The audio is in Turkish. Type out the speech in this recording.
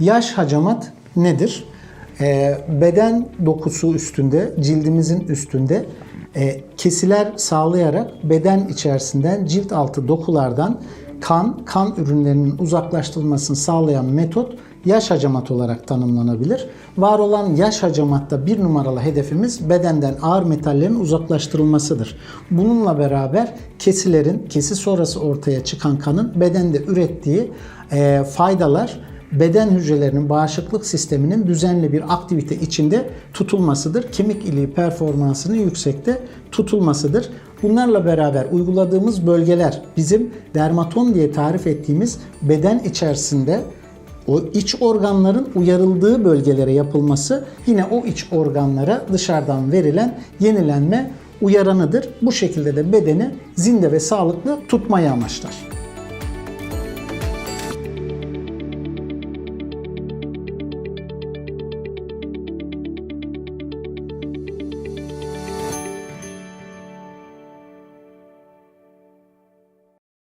Yaş hacamat nedir? Ee, beden dokusu üstünde, cildimizin üstünde e, kesiler sağlayarak beden içerisinden cilt altı dokulardan kan, kan ürünlerinin uzaklaştırılmasını sağlayan metot yaş hacamat olarak tanımlanabilir. Var olan yaş hacamatta bir numaralı hedefimiz bedenden ağır metallerin uzaklaştırılmasıdır. Bununla beraber kesilerin, kesi sonrası ortaya çıkan kanın bedende ürettiği e, faydalar beden hücrelerinin bağışıklık sisteminin düzenli bir aktivite içinde tutulmasıdır. Kemik iliği performansının yüksekte tutulmasıdır. Bunlarla beraber uyguladığımız bölgeler bizim dermaton diye tarif ettiğimiz beden içerisinde o iç organların uyarıldığı bölgelere yapılması yine o iç organlara dışarıdan verilen yenilenme uyaranıdır. Bu şekilde de bedeni zinde ve sağlıklı tutmayı amaçlar.